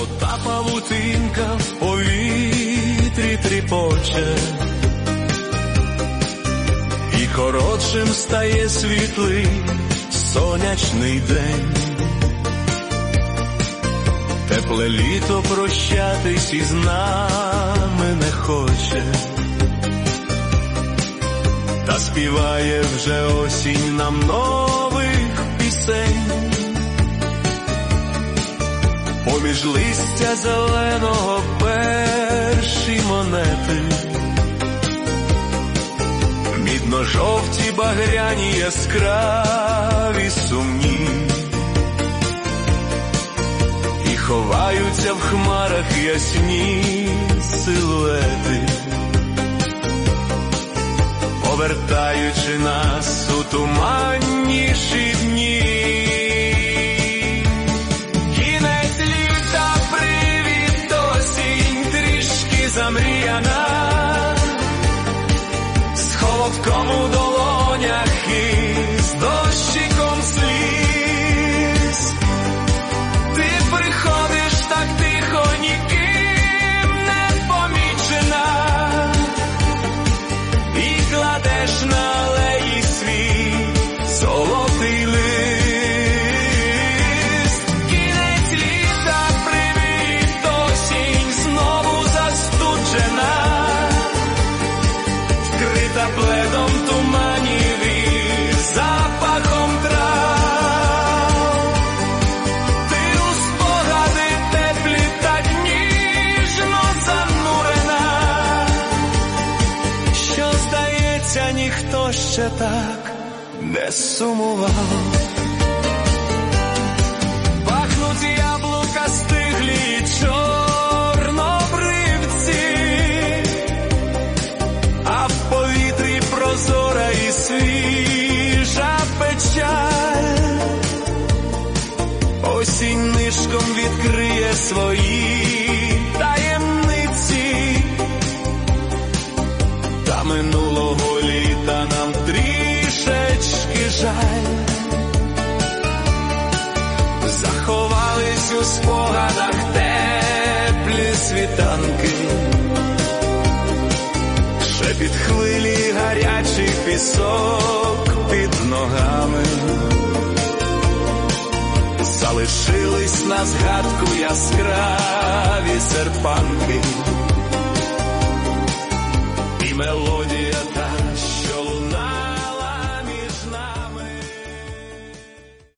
Золота павутинка в повітрі тріпоче, і коротшим стає світлий сонячний день. Тепле літо прощатись із нами не хоче, та співає вже осінь нам нових Поміж листя зеленого перші монети, мідно-жовті багряні яскраві сумні, і ховаються в хмарах ясні силуети, повертаючи нас у туманніші дні. Ніхто ще так не сумував. Пахнуть яблука стиглі чорнобривці, а в повітрі прозора і свіжа печаль. Осінь нишком відкриє свої трішечки жаль. Заховались у спогадах теплі світанки, шепіт хвилі, гарячий пісок під ногами, залишились на згадку яскраві серпанки